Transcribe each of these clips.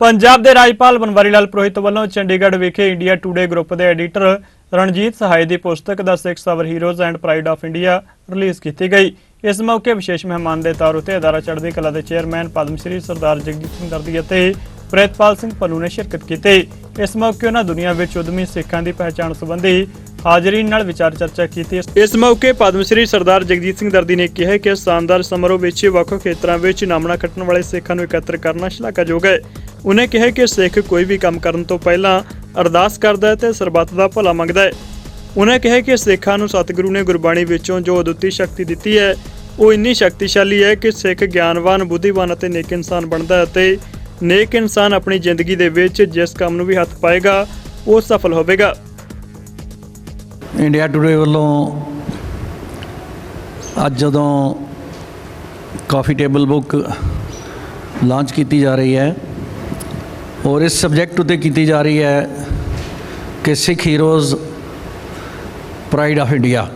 ਪੰਜਾਬ ਦੇ ਰਾਜਪਾਲ ਬਨਵਾਰੀ ਲਾਲ ਪੁਰੋਹਿਤ ਵੱਲੋਂ ਚੰਡੀਗੜ੍ਹ ਵਿਖੇ ਇੰਡੀਆ ਟੂਡੇ ਗਰੁੱਪ ਦੇ ਐਡੀਟਰ ਰਣਜੀਤ ਸਹਾਇ ਦੀ ਪੁਸਤਕ ਦਾ six our heroes and pride of India release ਕੀਤੀ ਗਈ। ਇਸ ਮੌਕੇ ਵਿਸ਼ੇਸ਼ ਮਹਿਮਾਨ ਦੇ ਤੌਰ ਉਤੇ ਅਦਾਰਾ ਚੜ੍ਹਦੀ ਕਲਾ ਦੇ ਚੇਅਰਮੈਨ ਪਦਮ ਸ਼੍ਰੀ ਸਰਦਾਰ ਜਗਜੀਤ ਸਿੰਘ ਦਰਦੀ ਅਤੇ ਪ੍ਰਿਤਪਾਲ ਸਿੰਘ ਪੰਨੂ ਨੇ ਸ਼ਿਰਕਤ ਕੀਤੀ। ਇਸ ਮੌਕੇ ਉਹਨਾਂ ਦੁਨੀਆ ਵਿੱਚ ਉਦਮੀ ਸਿੱਖਾਂ ਦੀ ਪਹਿਚਾਣ ਸੰਬੰਧੀ ਹਾਜ਼ਰੀਨ ਨਾਲ ਵਿਚਾਰ ਚਰਚਾ ਕੀਤੀ। ਇਸ ਮੌਕੇ ਪਦਮ ਸ਼੍ਰੀ ਸਰਦਾਰ ਜਗਜੀਤ ਸਿੰਘ ਦਰਦੀ ਨੇ ਕਿਹਾ ਕਿ ਸ਼ਾਨਦਾਰ ਸਮਾਰੋਹ ਵਿੱਚ ਵੱਖ ਖੇਤਰਾਂ ਵਿੱਚ ਨਾਮਣਾ ਕੱਟਣ ਵਾਲੇ ਸਿੱਖਾਂ ਨੂੰ ਇਕੱਤਰ ਕਰਨਾ ਸ਼ਲਾਘਾਯੋਗ ਹੈ। ਉਹਨੇ ਕਿਹਾ ਕਿ ਸਿੱਖ ਕੋਈ ਵੀ ਕੰਮ ਕਰਨ ਤੋਂ ਪਹਿਲਾਂ ਅਰਦਾਸ ਕਰਦਾ ਹੈ ਤੇ ਸਰਬੱਤ ਦਾ ਭਲਾ ਮੰਗਦਾ ਹੈ। ਉਹਨੇ ਕਿਹਾ ਕਿ ਸਿੱਖਾਂ ਨੂੰ ਸਤਿਗੁਰੂ ਨੇ ਗੁਰਬਾਣੀ ਵਿੱਚੋਂ ਜੋ ਅਦੁੱਤੀ ਸ਼ਕਤੀ ਦਿੱਤੀ ਹੈ, ਉਹ ਇੰਨੀ ਸ਼ਕਤੀਸ਼ਾਲੀ ਹੈ ਕਿ ਸਿੱਖ ਗਿਆਨਵਾਨ, ਬੁੱਧੀਵਾਨ ਅਤੇ ਨੇਕ ਇਨਸਾਨ ਬਣਦਾ ਹੈ ਅਤੇ ਨੇਕ ਇਨਸਾਨ ਆਪਣੀ ਜ਼ਿੰਦਗੀ ਦੇ ਵਿੱਚ ਜਿਸ ਕੰਮ ਨੂੰ ਵੀ ਹੱਥ ਪਾਏਗਾ, ਉਹ ਸਫਲ ਹੋਵੇਗਾ। ਇੰਡੀਆ ਟੁਡੇ ਵੱਲੋਂ ਅੱਜ ਜਦੋਂ ਕਾਫੀ ਟੇਬਲ ਬੁੱਕ ਲਾਂਚ ਕੀਤੀ ਜਾ ਰਹੀ ਹੈ ਔਰ ਇਸ ਸਬਜੈਕਟ ਉਤੇ ਕੀਤੀ ਜਾ ਰਹੀ ਹੈ ਕਿ Sikh heroes pride of India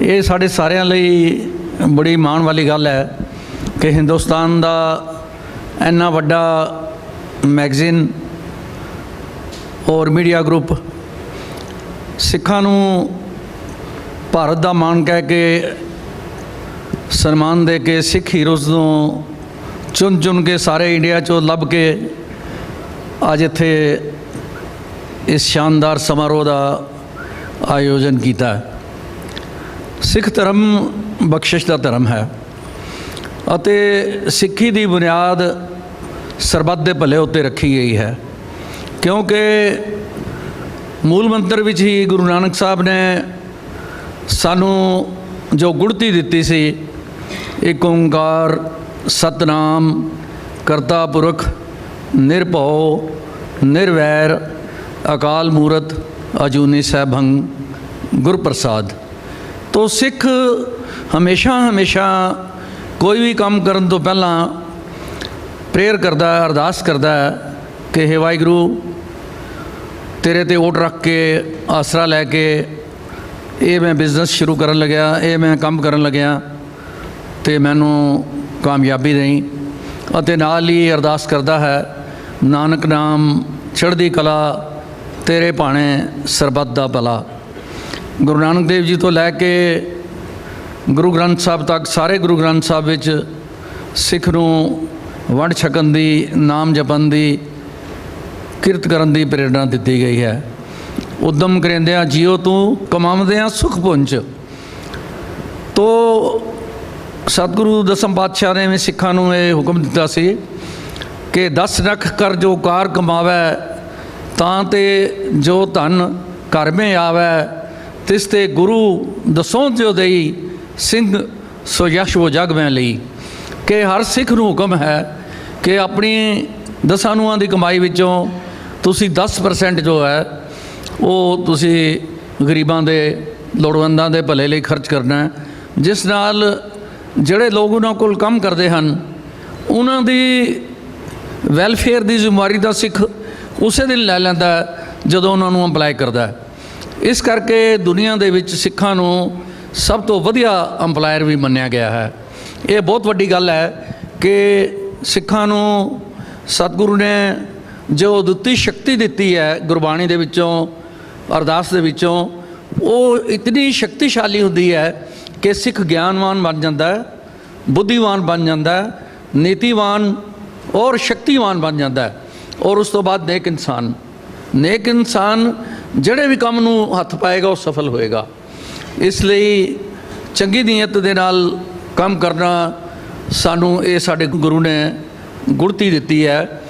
ਇਹ ਸਾਡੇ ਸਾਰਿਆਂ ਲਈ ਬੜੀ ਮਾਣ ਵਾਲੀ ਗੱਲ ਹੈ ਕਿ ਹਿੰਦੁਸਤਾਨ ਦਾ ਇੰਨਾ ਵੱਡਾ ਮੈਗਜ਼ੀਨ ਔਰ ਮੀਡੀਆ ਗਰੁੱਪ ਸਿੱਖਾਂ ਨੂੰ ਭਾਰਤ ਦਾ ਮਾਣ ਕਹਿ ਕੇ, ਸਨਮਾਨ ਦੇ ਕੇ, ਸਿੱਖ ਹੀਰੋਜ਼ ਨੂੰ ਚੁਣ ਚੁਣ ਕੇ ਸਾਰੇ ਇੰਡੀਆ ਚੋਂ ਲੱਭ ਕੇ ਅੱਜ ਇੱਥੇ ਇਸ ਸ਼ਾਨਦਾਰ ਸਮਾਰੋਹ ਦਾ ਆਯੋਜਨ ਕੀਤਾ ਸਿੱਖ ਧਰਮ ਬਖਸ਼ਿਸ਼ ਦਾ ਧਰਮ ਹੈ ਅਤੇ ਸਿੱਖੀ ਦੀ ਬੁਨਿਆਦ ਸਰਬੱਤ ਦੇ ਭਲੇ ਉੱਤੇ ਰੱਖੀ ਗਈ ਹੈ। ਕਿਉਂਕਿ ਮੂਲ ਮੰਤਰ ਵਿੱਚ ਹੀ ਗੁਰੂ ਨਾਨਕ ਸਾਹਿਬ ਨੇ ਸਾਨੂੰ ਜੋ ਗੁੜਤੀ ਦਿੱਤੀ ਸੀ, ਇੱਕ ਓੰਕਾਰ, ਸਤਨਾਮ, ਕਰਤਾ ਪੁਰਖ, ਨਿਰਭਉ, ਨਿਰਵੈਰ, ਅਕਾਲ ਮੂਰਤ, ਅਜੂਨੀ ਸੈਭੰ, ਗੁਰਪ੍ਰਸਾਦ। ਤੋਂ ਸਿੱਖ ਹਮੇਸ਼ਾ ਹਮੇਸ਼ਾ ਕੋਈ ਵੀ ਕੰਮ ਕਰਨ ਤੋਂ ਪਹਿਲਾਂ ਪ੍ਰੇਅਰ ਕਰਦਾ, ਅਰਦਾਸ ਕਰਦਾ ਕਿ ਹੇ ਵਾਹਿਗੁਰੂ ਤੇਰੇ ਤੇ ਓਟ ਰੱਖ ਕੇ ਆਸਰਾ ਲੈ ਕੇ ਇਹ ਮੈਂ ਬਿਜ਼ਨਸ ਸ਼ੁਰੂ ਕਰਨ ਲੱਗਿਆ, ਇਹ ਮੈਂ ਕੰਮ ਕਰਨ ਲੱਗਿਆ ਤੇ ਮੈਨੂੰ ਕਾਮਯਾਬੀ ਦੇਈ ਅਤੇ ਨਾਲ ਹੀ ਅਰਦਾਸ ਕਰਦਾ ਹੈ, ਨਾਨਕ ਨਾਮ ਚੜ੍ਹਦੀ ਕਲਾ, ਤੇਰੇ ਭਾਣੇ ਸਰਬੱਤ ਦਾ ਭਲਾ। ਗੁਰੂ ਨਾਨਕ ਦੇਵ ਜੀ ਤੋਂ ਲੈ ਕੇ ਗੁਰੂ ਗ੍ਰੰਥ ਸਾਹਿਬ ਤੱਕ, ਸਾਰੇ ਗੁਰੂ ਗ੍ਰੰਥ ਸਾਹਿਬ ਵਿੱਚ ਸਿੱਖ ਨੂੰ ਵੰਡ ਛਕਣ ਦੀ, ਨਾਮ ਜਪਣ ਦੀ ਕਿਰਤ ਕਰਨ ਦੀ ਪ੍ਰੇਰਣਾ ਦਿੱਤੀ ਗਈ ਹੈ। ਉਦਮ ਕਰਿੰਦਿਆਂ ਜਿਉ ਤੂੰ ਕਮਾਉਂਦੇ ਕਮਾਉਂਦਿਆਂ ਸੁਖ ਪੁੰਚ ਤੋ ਸਤਿਗੁਰੂ ਦਸਮ ਪਾਤਸ਼ਾਹ ਨੇ ਵੀ ਸਿੱਖਾਂ ਨੂੰ ਇਹ ਹੁਕਮ ਦਿੱਤਾ ਸੀ ਕਿ 10 ਲੱਖ ਕਰ ਜੋ ਕਾਰ ਕਮਾਵੇ, ਤਾਂ ਤੇ ਜੋ ਧਨ ਘਰ ਮੇ ਆਵੇ, ਤਿਸ ਤੇ ਗੁਰੂ ਦਸੋਂ ਜੋ ਦੇਈ ਸਿੰਘ, ਸੋ ਯਸ਼ ਉਹ ਜਗ ਮੈਂ ਲਈ। ਕਿ ਹਰ ਸਿੱਖ ਨੂੰ ਹੁਕਮ ਹੈ ਕਿ ਆਪਣੀ ਦਸਾਨੂਆਂ ਦੀ ਕਮਾਈ ਵਿੱਚੋਂ ਤੁਸੀਂ 10% ਜੋ ਹੈ, ਉਹ ਤੁਸੀਂ ਗਰੀਬਾਂ ਦੇ, ਲੋੜਵੰਦਾਂ ਦੇ ਭਲੇ ਲਈ ਖਰਚ ਕਰਨਾ ਹੈ। ਜਿਸ ਨਾਲ ਜਿਹੜੇ ਲੋਕ ਉਹਨਾਂ ਕੋਲ ਕੰਮ ਕਰਦੇ ਹਨ, ਉਹਨਾਂ ਦੀ ਵੈਲਫੇਅਰ ਦੀ ਜ਼ਿੰਮੇਵਾਰੀ ਦਾ ਸਿੱਖ ਉਸੇ ਦਿਨ ਲੈ ਲੈਂਦਾ ਜਦੋਂ ਉਹਨਾਂ ਨੂੰ ਅਪਲਾਈ ਕਰਦਾ ਹੈ। ਇਸ ਕਰਕੇ ਦੁਨੀਆ ਦੇ ਵਿੱਚ ਸਿੱਖਾਂ ਨੂੰ ਸਭ ਤੋਂ ਵਧੀਆ ਅੰਪਲਾਇਰ ਵੀ ਮੰਨਿਆ ਗਿਆ ਹੈ। ਇਹ ਬਹੁਤ ਵੱਡੀ ਗੱਲ ਹੈ ਕਿ ਸਿੱਖਾਂ ਨੂੰ ਸਤਿਗੁਰੂ ਨੇ ਜੋ ਦਿੱਤੀ ਸ਼ਕਤੀ ਦਿੱਤੀ ਹੈ ਗੁਰਬਾਣੀ ਦੇ ਵਿੱਚੋਂ, ਅਰਦਾਸ ਦੇ ਵਿੱਚੋਂ, ਉਹ ਇਤਨੀ ਸ਼ਕਤੀਸ਼ਾਲੀ ਹੁੰਦੀ ਹੈ ਕਿ ਸਿੱਖ ਗਿਆਨਵਾਨ ਬਣ ਜਾਂਦਾ ਹੈ, ਬੁੱਧੀਵਾਨ ਬਣ ਜਾਂਦਾ ਹੈ, ਨੀਤੀਵਾਨ ਔਰ ਸ਼ਕਤੀਵਾਨ ਬਣ ਜਾਂਦਾ ਹੈ ਔਰ ਉਸ ਤੋਂ ਬਾਅਦ ਨੇਕ ਇਨਸਾਨ। ਨੇਕ ਇਨਸਾਨ ਜਿਹੜੇ ਵੀ ਕੰਮ ਨੂੰ ਹੱਥ ਪਾਏਗਾ, ਉਹ ਸਫਲ ਹੋਏਗਾ। ਇਸ ਲਈ ਚੰਗੀ ਨੀਅਤ ਦੇ ਨਾਲ ਕੰਮ ਕਰਨਾ ਸਾਨੂੰ ਇਹ ਸਾਡੇ ਗੁਰੂ ਨੇ ਗੁੜਤੀ ਦਿੱਤੀ ਹੈ।